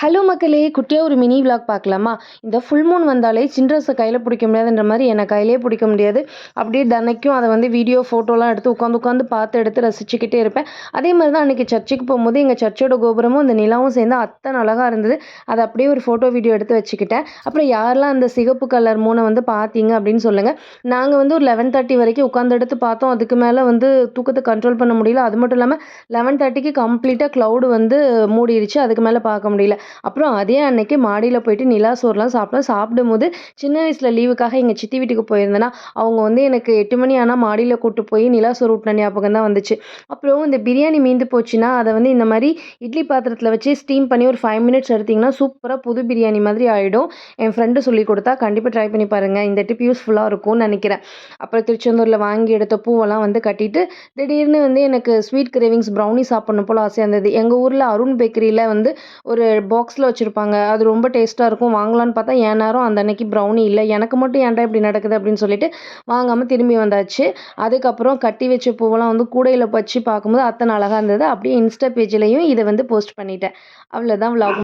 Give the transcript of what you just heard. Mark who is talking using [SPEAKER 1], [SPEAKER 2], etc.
[SPEAKER 1] Hello மக்களே குட்டியாக ஒரு மினி விளாக் பார்க்கலாமா? இந்த ஃபுல் மூன் வந்தாலே சின்ரஸை கையில் பிடிக்க முடியாதுன்ற மாதிரி என்னை கையிலே பிடிக்க முடியாது. அப்படியே தினைக்கும் அதை வந்து வீடியோ ஃபோட்டோலாம் எடுத்து உட்காந்து உட்காந்து பார்த்து எடுத்து ரசிச்சுக்கிட்டே இருப்பேன். அதே மாதிரி தான் அன்றைக்கி சர்ச்சுக்கு போகும்போது எங்கள் சர்ச்சோட கோபுரமும் இந்த நிலாவும் சேர்ந்து அத்தனை அழகாக இருந்தது. அதை அப்படியே ஒரு ஃபோட்டோ வீடியோ எடுத்து வச்சுக்கிட்டேன். அப்புறம் யாரெல்லாம் அந்த சிகப்பு கலர் மூனை வந்து பார்த்தீங்க அப்படின்னு சொல்லுங்கள் நாங்கள் வந்து ஒரு லெவன் தேர்ட்டி வரைக்கும் உட்காந்து எடுத்து பார்த்தோம். அதுக்கு மேலே வந்து தூக்கத்தை கண்ட்ரோல் பண்ண முடியல. அது மட்டும் இல்லாமல் லெவன் தேர்ட்டிக்கு கம்ப்ளீட்டாக க்ளவுடு வந்து மூடிடுச்சு அதுக்கு மேலே பார்க்க முடியல. அப்புறம் அதே அன்னைக்கு மாடியில் போயிட்டு நிலா சோறுலாம் சாப்பிட்டோம். சாப்பிடும்போது சின்ன வயசில் லீவுக்காக எங்கள் சித்தி வீட்டுக்கு போயிருந்தேன்னா அவங்க வந்து எனக்கு எட்டு மணி ஆனால் மாடியில் கூட்டு போய் நிலா சோறு ஊட்டின ஞாபகம் தான் வந்துச்சு. அப்புறம் இந்த பிரியாணி மீந்து போச்சுன்னா அதை வந்து இந்த மாதிரி இட்லி பாத்திரத்தில் வச்சு ஸ்டீம் பண்ணி ஒரு ஃபைவ் மினிட்ஸ் எடுத்திங்கன்னா சூப்பராக புது பிரியாணி மாதிரி ஆகிடும் என் ஃப்ரெண்டு சொல்லி கொடுத்தா கண்டிப்பாக ட்ரை பண்ணி பாருங்கள் இந்த டிப் யூஸ்ஃபுல்லாக இருக்கும்னு நினைக்கிறேன். அப்புறம் திருச்செந்தூரில் வாங்கி எடுத்த பூவெல்லாம் வந்து கட்டிட்டு திடீர்னு வந்து எனக்கு ஸ்வீட் கிரேவிங்ஸ் ப்ரௌனி சாப்பிடணும் போல் ஆசையாக இருந்தது. எங்கள் ஊரில் அருண் பேக்கரியில் வந்து ஒரு பாக்ஸில் வச்சுருப்பாங்க. அது ரொம்ப டேஸ்ட்டாக இருக்கும். வாங்கலான்னு பார்த்தா என் நேரம் அந்த அன்னைக்கு ப்ரௌனி இல்லை. எனக்கு மட்டும் ஏன்டா இப்படி நடக்குது அப்படின்னு சொல்லிட்டு வாங்காமல் திரும்பி வந்தாச்சு. அதுக்கப்புறம் கட்டி வச்ச பூவெல்லாம் வந்து கூடையில் வச்சு பார்க்கும்போது அத்தனை அழகாக இருந்தது. அப்படியே இன்ஸ்டா பேஜ்லேயும் இதை வந்து போஸ்ட் பண்ணிட்டேன். அவ்வளோதான் விலாக்